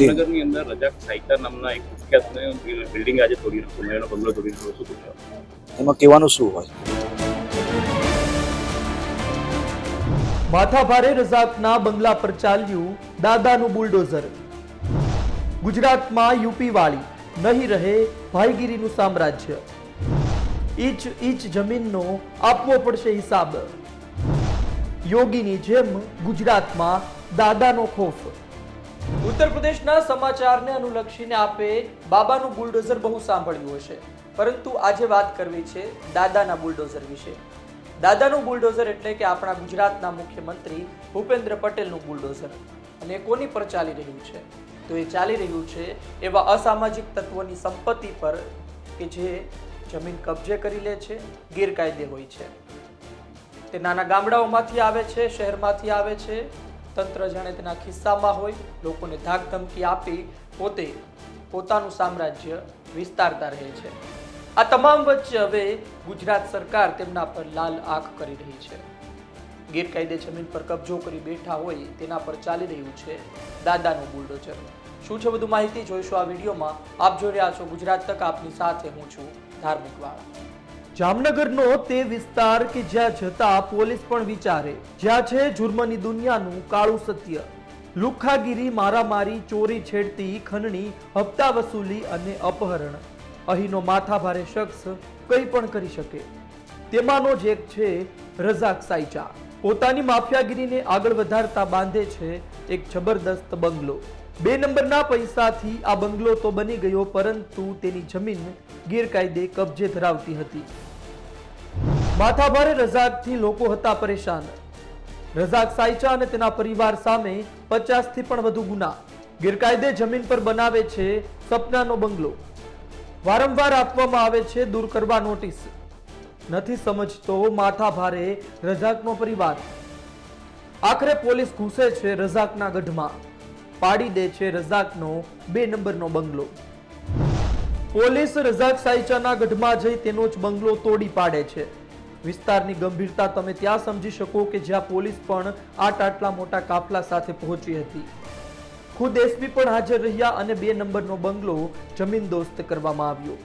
જામનગરની અંદર રજાક સાહિત્ય નામના એક કુખ્યાત બિલ્ડિંગ આજે તોડી નાખ્યું એનો બંગલો તોડી નાખ્યો. શું પૂછ્યું એમાં કહેવાનું શું હોય? માથાભારે રઝાકના બંગલા પર ચાલ્યું દાદાનું બુલડોઝર. ગુજરાતમાં યુપી વાળી નહીં રહે ભાઈગીરીનું સામ્રાજ્ય. ઈચ ઈચ જમીનનો આપવો પડશે હિસાબ. યોગીની જેમ ગુજરાતમાં દાદાનો ખોફ. ઉત્તર પ્રદેશના સમાચારને અનુલક્ષીને આપે બાબાનું બુલડોઝર બહુ સાંભળ્યું હશે. પરંતુ આજે વાત કરવી છે દાદાના બુલડોઝર વિશે. દાદાનું બુલડોઝર એટલે કે આપણા ગુજરાતના મુખ્યમંત્રી ભૂપેન્દ્ર પટેલનું બુલડોઝર. અને કોની પર ચાલી રહ્યું છે? તો એ ચાલી રહ્યું છે એવા અસામાજિક તત્વોની સંપત્તિ પર કે જે જમીન કબજે કરી લે છે, ગેરકાયદે હોય છે. તે નાના ગામડાઓમાંથી આવે છે, શહેરમાંથી આવે છે તંત્ર જાણે તેના ખિસ્સામાં હોય, લોકોને ધાક ધમકી આપી પોતે પોતાનું સામ્રાજ્ય વિસ્તારતા રહે છે. આ તમામ વચ્ચે હવે ગુજરાત સરકાર તેમના પર લાલ આંખ કરી રહી છે. ગેરકાયદે જમીન પર કબજો કરી બેઠા હોય તેના પર ચાલી રહ્યું છે દાદાનું બુલડોઝર. શું છે બધું માહિતી જોઈશું આ વિડીયોમાં? આપ જોઈ રહ્યા છો ગુજરાત તક, આપની સાથે હું છું ધાર્મિક વાળા. જામનગરનો તે વિસ્તાર કે જ્યાં જતા પોલીસ પણ વિચારે. જ્યાં છે જુર્મની દુનિયાનું કાળું સત્ય. લુખ્ખાગીરી મારામારી, ચોરી છેડતી ખંડણી, હપ્તા વસૂલી અને અપહરણ. અહીંનો માથાભારે શખ્સ કંઈ પણ કરી શકે. તેમાંનો જ એક છે રઝાક સાઈચા પોતાની માફિયાગીરીને આગળ વધારતા બાંધે છે એક જબરદસ્ત બંગલો. બે નંબરના પૈસાથી આ બંગલો તો બની ગયો, પરંતુ તેની જમીન ગેરકાયદે કબજે ધરાવતી હતી. માથાભારે રઝાકથી લોકો હતા પરેશાન. રઝાક સાયચા અને તેના પરિવાર સામે પચાસથી પણ વધુ ગુના. ગેરકાયદે જમીન પર બનાવે છે સપનાનો બંગલો. વારંવાર આપવામાં આવે છે દૂર કરવા નોટિસ. નથી સમજતો માથાભારે રઝાકનો પરિવાર. આખરે પોલીસ ઘૂસે છે રઝાકના ગઢમાં. પાડી દે છે રઝાકનો બે નંબરનો બંગલો. પોલીસ રઝાક સાયચાના ગઢમાં જઈ તેનો જ બંગલો તોડી પાડે છે. વિસ્તારની ગંભીરતા તમે ત્યાં સમજી શકો કે જ્યાં પોલીસ પણ આટ આટલા મોટા કાફલા સાથે પહોંચી હતી. ખુદ એસપી પણ હાજર રહ્યા અને બે નંબરનો બંગલો જમીન દોસ્ત કરવામાં આવ્યો.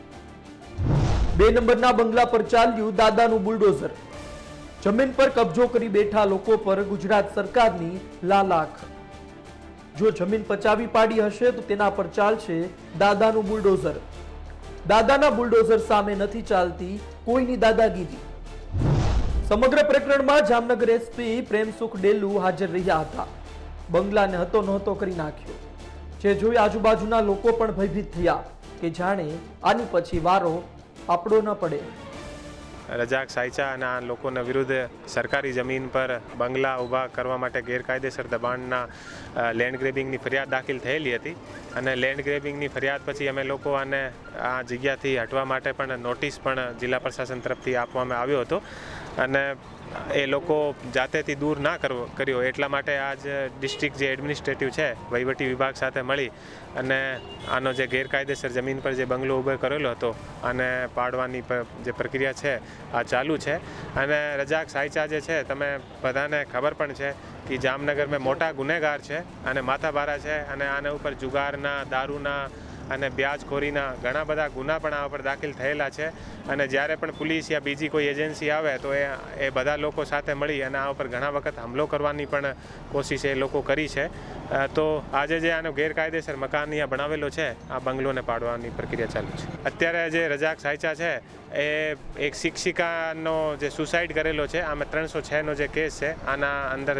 બે નંબરના બંગલા પર ચાલ્યું દાદાનું બુલડોઝર. જમીન પર કબજો કરી બેઠા લોકો પર ગુજરાત સરકારની લાલાખ. જો જમીન પચાવી પાડી હશે તો તેના પર ચાલશે દાદાનું બુલડોઝર. દાદાના બુલડોઝર સામે નથી ચાલતી કોઈની દાદાગીરી. સમગ્ર પ્રકરણમાં જામનગર એસપી પ્રેમસુખ ડેલુ હાજર રહ્યા હતા. બંગલાને હતો નહોતો કરી નાખ્યો. જે જોઈ આજુબાજુના લોકો પણ ભયભીત થયા કે જાણે આની પછી વારો આપણો ન પડે. રજાક સાયચા અને આ લોકોના વિરુદ્ધ સરકારી જમીન પર બંગલા ઊભા કરવા માટે ગેરકાયદેસર દબાણના લેન્ડ ગ્રેબિંગની ફરિયાદ દાખલ થયેલી હતી અને લેન્ડ ગ્રેબિંગની ફરિયાદ પછી અમે લોકો આને આ જગ્યાથી હટવા માટે પણ નોટિસ પણ જિલ્લા પ્રશાસન તરફથી આપવામાં આવ્યો હતો. અને એ લોકો જાતેથી દૂર ના કરવો કર્યો. એટલા માટે આજ ડિસ્ટ્રિક્ટ જે એડમિનિસ્ટ્રેટિવ છે, વહીવટી વિભાગ સાથે મળી અને આનો જે ગેરકાયદેસર જમીન પર જે બંગલો ઊભો કરેલો હતો અને પાડવાની જે પ્રક્રિયા છે, આ ચાલુ છે. અને રજાક સાયચા જે છે, તમે બધાને ખબર પણ છે કે જામનગરમાં મોટા ગુનેગાર છે અને માથાભારા છે અને આના ઉપર જુગારના, દારૂના અને બ્યાજખોરીના ઘણા બધા ગુના પણ આ ઉપર દાખલ થયેલા છે. અને જ્યારે પણ પોલીસ યા બીજી કોઈ એજન્સી આવે, તો એ એ બધા લોકો સાથે મળી અને આ ઉપર ઘણા વખત હુમલો કરવાની પણ કોશિશ એ લોકો કરી છે. તો આજે જે આનો ગેરકાયદેસર મકાન અહીંયા બનાવેલો છે, આ બંગલોને પાડવાની પ્રક્રિયા ચાલુ છે. અત્યારે જે રજાક સાયચા છે, એ એક શિક્ષિકાનો જે સુસાઇડ કરેલો છે, આમાં ત્રણસો છનો જે કેસ છે, આના અંદર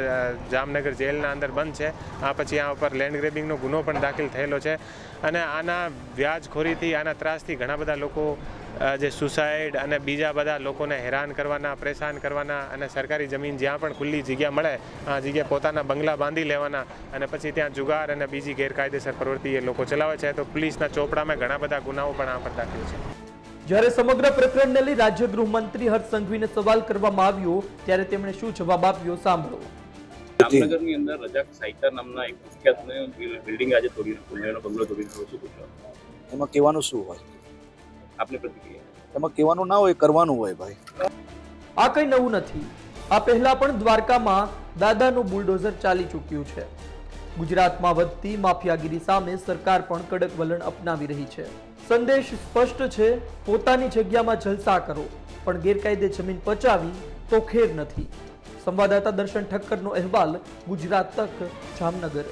જામનગર જેલના અંદર બંધ છે. આ પછી આ ઉપર લેન્ડ ગ્રેબિંગનો ગુનો પણ દાખલ થયેલો છે. અને આના વ્યાજખોરીથી, આના ત્રાસથી ઘણા બધા લોકો જે સુસાઇડ અને બીજા બધા લોકોને હેરાન કરવાના પરેશાન કરવાના અને સરકારી જમીન જ્યાં પણ ખુલ્લી જગ્યા મળે આ જગ્યા પોતાના બંગલા બાંધી લેવાના અને પછી ત્યાં જુગાર અને બીજી ગેરકાયદેસર પ્રવૃત્તિ એ લોકો ચલાવે છે. તો પોલીસના ચોપડામાં ઘણા બધા ગુનાઓ પણ આ પર દાખલ છે. જ્યારે સમગ્ર પ્રકરણને લઈ રાજ્ય ગૃહમંત્રી હર્ષ સંઘવીને સવાલ કરવામાં આવ્યો ત્યારે તેમણે શું જવાબ આપ્યો સાંભળો. જામનગરની અંદર રજાક સાહિત્ય નામના એક કુખ્યાત બિલ્ડિંગ આજે તોડી નાખ્યું એનો બંગલો તોડી એમાં કહેવાનું શું હોય? આપની પ્રતિક્રિયા? એમાં કહેવાનું ના હોય કરવાનું હોય ભાઈ. આ કંઈ નવું નથી. આ પહેલા પણ દ્વારકામાં દાદાનું બુલડોઝર ચાલી ચૂક્યું છે. ગુજરાતમાં વધતી માફિયાગીરી સામે સરકાર પણ કડક વલણ અપનાવી રહી છે. સંદેશ સ્પષ્ટ છે પોતાની જગ્યામાં જલસા કરો પણ ગેરકાયદે જમીન પચાવી તો ખેર નથી. સંવાદદાતા દર્શન ઠક્કરનો અહેવાલ ગુજરાત તક જામનગર.